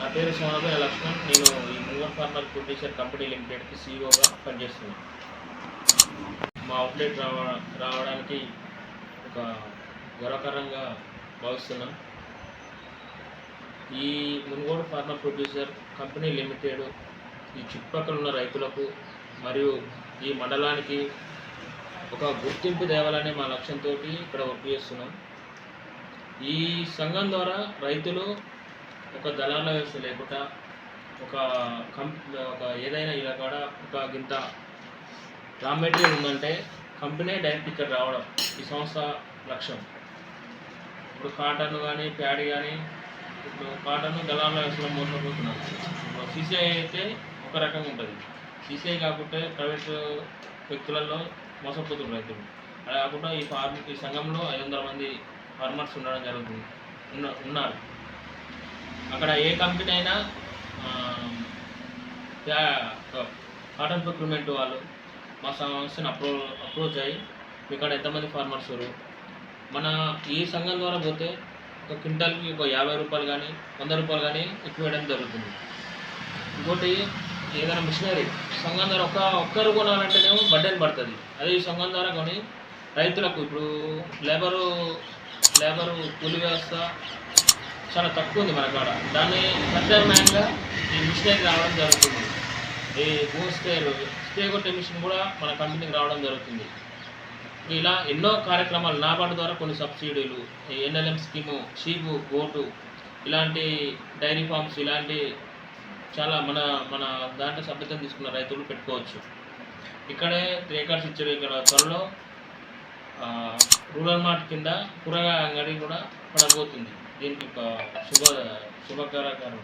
నా పేరు సోనబే లక్ష్మణ్ నేను ఈ మూవర్ ఫార్మర్ ప్రొడ్యూసర్ కంపెనీ లిమిటెడ్కి సీఈఓగా పనిచేస్తున్నాను. మా అవుట్లెట్ రావ రావడానికి ఒక గర్వకరంగా భావిస్తున్నాం ఈ Munugodu farmer producer company limited ఈ చుట్టుపక్కల ఉన్న రైతులకు మరియు ఈ మండలానికి ఒక గుర్తింపు తేవాలనే మా లక్ష్యంతో ఇక్కడ వర్క్ చేస్తున్నాం. ఈ సంఘం ద్వారా రైతులు ఒక దళాల వ్యవస్థ లేకుండా ఒక కం ఒక ఏదైనా ఇలా కూడా ఒక గింత రా మెటీరియల్ ఉందంటే కంపెనీ డైరెక్ట్ ఇక్కడ రావడం ఈ సంస్థ లక్ష్యం. ఇప్పుడు కాటన్ కానీ ప్యాడ్ కానీ ఇప్పుడు కాటన్ దళాల వ్యవస్థలో మోసపోతున్నాం ఇప్పుడు సీసీఐ అయితే ఒక రకంగా ఉంటుంది. సీసీఐ కాకుంటే ప్రైవేట్ వ్యక్తులలో మోసపోతున్నారు రైతులు. అలా కాకుండా ఈ ఫార్మ్ ఈ సంఘంలో ఐదు వందల మంది ఫార్మర్స్ ఉండడం జరుగుతుంది. ఉన్న ఉన్నారు. అక్కడ ఏ కంపెనీ అయినా కాటన్ ప్రొక్యూర్మెంట్ వాళ్ళు మా సంస్థను అప్రో అప్రోచ్ అయ్యి మీ కాడ ఎంతమంది ఫార్మర్స్ మన ఈ సంఘం ద్వారా పోతే ఒక క్వింటాల్కి ఒక యాభై రూపాయలు కానీ వంద రూపాయలు కానీ ఎక్కువ వేయడం జరుగుతుంది. ఇంకోటి ఏదైనా మిషనరీ సంఘం ద్వారా ఒక ఒక్కరు కొనాలంటేనేమో బడ్డెన్ పడుతుంది. అదే ఈ సంఘం ద్వారా కొని రైతులకు ఇప్పుడు లేబరు లేబరు కూలి వ్యవస్థ చాలా తక్కువ ఉంది మన కాడ. దాన్ని ప్రత్యామ్నాయంగా ఈ మిషనరీ రావడం జరుగుతుంది. ఈ భూమి స్ప్రేలు స్ప్రే కొట్టే మిషన్ కూడా మన కంపెనీకి రావడం జరుగుతుంది. ఇలా ఎన్నో కార్యక్రమాలు నాబార్డు ద్వారా కొన్ని సబ్సిడీలు ఈ ఎన్ఎల్ఎం స్కీము షీపు గోటు ఇలాంటి డైరీ ఫార్మ్స్ ఇలాంటి చాలా మన మన దాంట్లో సభ్యత్వం తీసుకున్న రైతులు పెట్టుకోవచ్చు. ఇక్కడే త్రీ ఇచ్చారు ఇక్కడ త్వరలో. రూరల్ మార్ట్ కింద కూరగాయ అంగడి కూడా పడబోతుంది. దీనికి ఒక శుభ శుభకరకారం